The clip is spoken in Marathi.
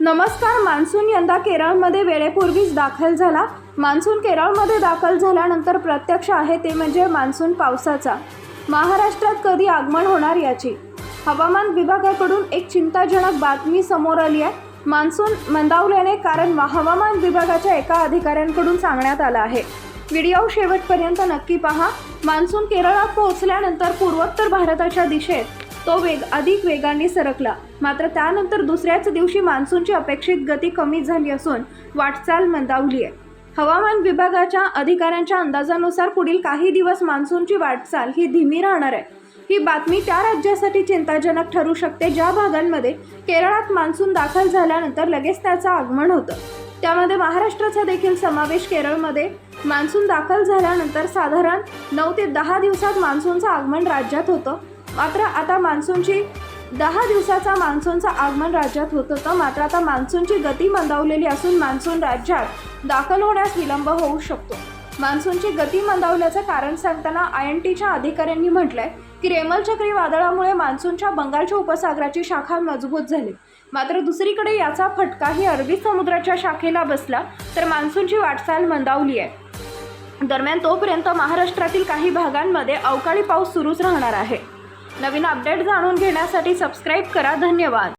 नमस्कार मान्सून यंदा केरळमध्ये वेळेपूर्वीच दाखल झाला. मान्सून केरळमध्ये दाखल झाल्यानंतर प्रत्यक्ष आहे ते म्हणजे मान्सून पावसाचा. महाराष्ट्रात कधी आगमन होणार याची? हवामान विभागाकडून एक चिंताजनक बातमी समोर आली आहे. मान्सून मंदावल्याने कारण हवामान विभागाच्या एका अधिकाऱ्यांकडून सांगण्यात आलं आहे. व्हिडिओ शेवटपर्यंत नक्की पहा. मान्सून केरळात पोहोचल्यानंतर पूर्वोत्तर भारताच्या दिशेत तो वेग अधिक वेगाने सरकला. मात्र त्यानंतर दुसऱ्याच दिवशी मान्सूनची अपेक्षित गती कमी झाली असून वाटचाल मंदावली आहे. हवामान विभागाच्या अधिकाऱ्यांच्या अंदाजानुसार पुढील काही दिवस मान्सूनची वाटचाल ही धीमी राहणार आहे. ही बातमी त्या राज्यासाठी चिंताजनक ठरू शकते ज्या भागांमध्ये केरळात मान्सून दाखल झाल्यानंतर लगेच त्याचं आगमन होतं. त्यामध्ये महाराष्ट्राचा देखील समावेश केरळमध्ये मान्सून दाखल झाल्यानंतर साधारण नऊ ते दहा दिवसात मान्सूनचं आगमन राज्यात होतं. मात्र आता मान्सूनची दहा दिवसाचा मान्सूनचं आगमन राज्यात होत होतं. मात्र आता मान्सूनची गती मंदावलेली असून मान्सून राज्यात दाखल होण्यास विलंब होऊ शकतो. मान्सूनची गती मंदावल्याचं कारण सांगताना आय एन टीच्या अधिकाऱ्यांनी म्हटलंय की रेमल चक्रीवादळामुळे मान्सूनच्या बंगालच्या उपसागराची शाखा मजबूत झाली. मात्र दुसरीकडे याचा फटकाही अरबी समुद्राच्या शाखेला बसला तर मान्सूनची वाटचाल मंदावली आहे दरम्यान तोपर्यंत महाराष्ट्रातील काही भागांमध्ये अवकाळी पाऊस सुरूच राहणार आहे. नवीन अपडेट जाणून घेण्यासाठी सबस्क्राईब करा. धन्यवाद.